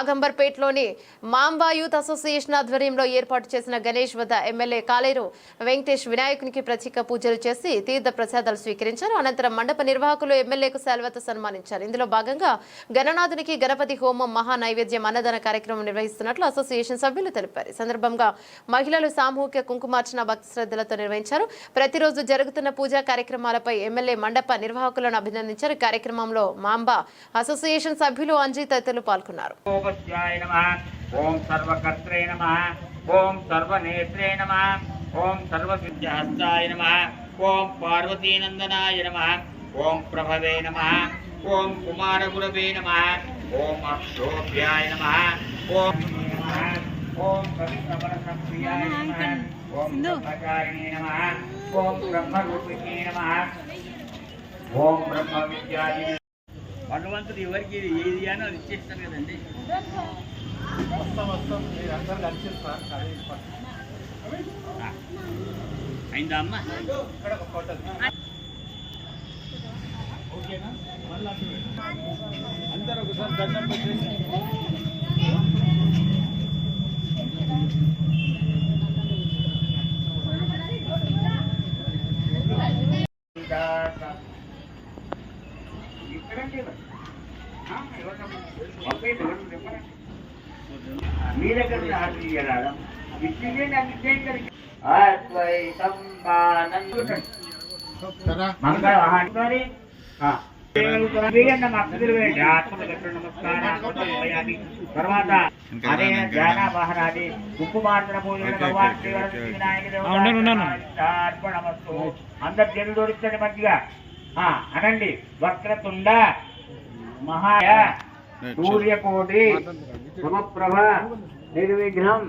నాగంబర్పేటలోని mamba youth association ఆధ్వర్యంలో ఏర్పాటు చేసిన గణేష్ వద్ద ఎమ్మెల్యే కాలేరు వెంకటేష్ వినాయకునికి ప్రత్యేక పూజలు చేసి తీర్థ ప్రసాదాలు స్వీకరించారు. అనంతరం మండప నిర్వాహకులు ఎమ్మెల్యేకు శాల్వతో సన్మానించారు. ఇందులో భాగంగా గణనాథునికి గణపతి హోమం మహా నైవేద్యం అన్నదాన కార్యక్రమం నిర్వహిస్తున్నట్లు అసోసియేషన్ సభ్యులు తెలిపారు. ఈ సందర్భంగా మహిళలు సామూహిక కుంకుమార్చన భక్తి శ్రద్ధలతో నిర్వహించారు. ప్రతిరోజు జరుగుతున్న పూజా కార్యక్రమాలపై ఎమ్మెల్యే మండప నిర్వాహకులను అభినందించారు. కార్యక్రమంలో మాంబా అసోసియేషన్ సభ్యులు అంజీ తదితరులు పాల్గొన్నారు. सर्वस्याय नमः ॐ सर्वकर्त्रे नमः ॐ सर्वनेत्रे नमः ॐ सर्वसिद्धहस्ताय नमः ॐ पार्वतीनन्दनाय नमः ॐ प्रभवे नमः ॐ कुमारगुरवे नमः ॐ अक्षोभ्याय नमः ॐ ॐ कवितवरसप्रियाय नमः ॐ ब्रह्मचारिणे नमः ॐ ब्रह्मरूपिणे नमः ॐ ब्रह्मविद्याय భగవంతుడు ఎవరికి ఏది అని అది ఇచ్చేస్తారు కదండి. అయిందా అమ్మ? అందరూ ఒకసారి దండం పెట్టేసి. మీ దగ్గర ఆర్డర్ ఇయ్యరాదా ఇచ్చిందే నాకు ఇచ్చేయం అద్వైతం బానందుడు మంగళ తర్వాత అదే ధ్యాన మహారాజి ఉప్పు పూజలు భగవాన్ అందరు జనులు దొరుకుతుంది మంచిగా. అనండి. వక్రతుండ మహాయ సూర్యకోటి సమప్రభ నిర్విఘ్నం.